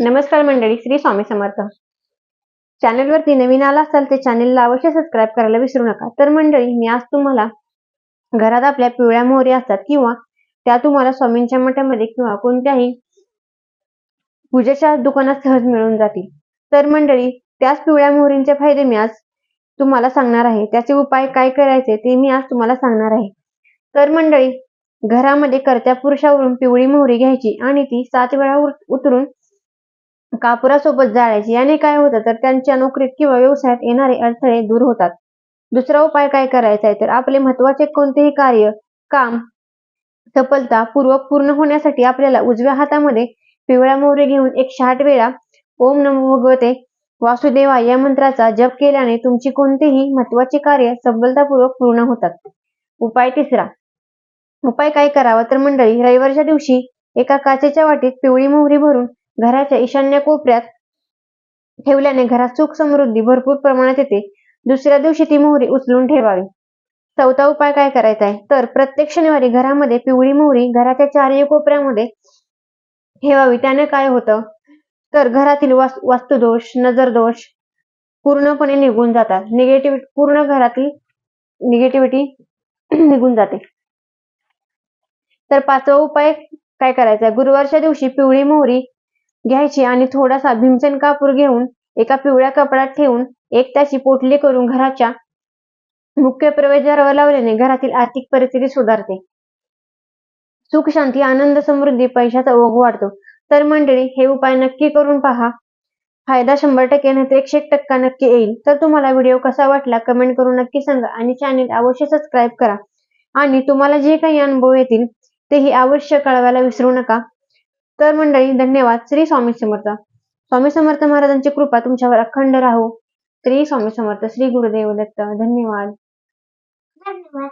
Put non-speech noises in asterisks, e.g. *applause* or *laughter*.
नमस्कार मंडळी श्री स्वामी समर्थ. चॅनलवरती नवीन आला असाल ते चॅनलला अवश्य सबस्क्राईब करायला विसरू नका. तर मंडळी मी आज तुम्हाला घरात आपल्या पिवळ्या मोहरी असतात किंवा त्या तुम्हाला स्वामींच्या मठामध्ये किंवा कोणत्याही पूजेच्या दुकानात सहज मिळून जातील. तर मंडळी त्याच पिवळ्या मोहरींचे फायदे मी आज तुम्हाला सांगणार आहे. त्याचे उपाय काय करायचे ते मी आज तुम्हाला सांगणार आहे. तर मंडळी घरामध्ये कर्त्या पुरुषावरून पिवळी मोहरी घ्यायची आणि ती सात वेळा उतरून कापुरासोबत जाळायची. याने काय होतं तर त्यांच्या नोकरीत किंवा व्यवसायात येणारे अडथळे दूर होतात. दुसरा उपाय काय करायचा आहे तर आपले महत्त्वाचे कोणतेही कार्य काम सफलता पूर्वक पूर्ण होण्यासाठी आपल्याला उजव्या हातामध्ये पिवळ्या मोहरी घेऊन एक साठ वेळा ओम नमो भगवते वासुदेवा या मंत्राचा जप केल्याने तुमची कोणतेही महत्त्वाचे कार्य सफलतापूर्वक पूर्ण होतात. उपाय तिसरा. उपाय काय करावा? तर मंडळी रविवारच्या दिवशी एका काचेच्या वाटीत पिवळी मोहरी भरून घराच्या ईशान्य कोपऱ्यात ठेवल्याने घरात सुख समृद्धी भरपूर प्रमाणात येते. दुसऱ्या दिवशी ती मोहरी उचलून ठेवावी. चौथा उपाय काय करायचा आहे? तर प्रत्येक शनिवारी घरामध्ये पिवळी मोहरी घराच्या चारही कोपऱ्यामध्ये ठेवावी. त्याने काय होतं? तर घरातील वास्तुदोष नजरदोष पूर्णपणे निघून जातात. निगेटिव्ह पूर्ण घरातील निगेटिव्हिटी *clears throat* निघून जाते. तर पाचवा उपाय काय करायचा आहे? गुरुवारच्या दिवशी पिवळी मोहरी घ्यायची आणि थोडासा भीमसेन कापूर घेऊन एका पिवळ्या कपड्यात ठेवून एक त्याची पोटली करून घराच्या मुख्य प्रवेशद्वारावर लावल्याने घरातील आर्थिक परिस्थिती सुधारते. सुख शांती आनंद समृद्धी पैशाचा ओघ वाढतो. तर मंडळी हे उपाय नक्की करून पहा. फायदा शंभर टक्के नाही तर एकशे एक टक्का नक्की येईल. तर तुम्हाला व्हिडिओ कसा वाटला कमेंट करून नक्की सांगा आणि चॅनल अवश्य सबस्क्राईब करा. आणि तुम्हाला जे काही अनुभव येतील तेही अवश्य कळवायला विसरू नका. तर मंडळी धन्यवाद. श्री स्वामी समर्थ. स्वामी समर्थ महाराजांची कृपा तुमच्यावर अखंड राहो. श्री स्वामी समर्थ श्री गुरुदेव दत्त. धन्यवाद. धन्यवाद.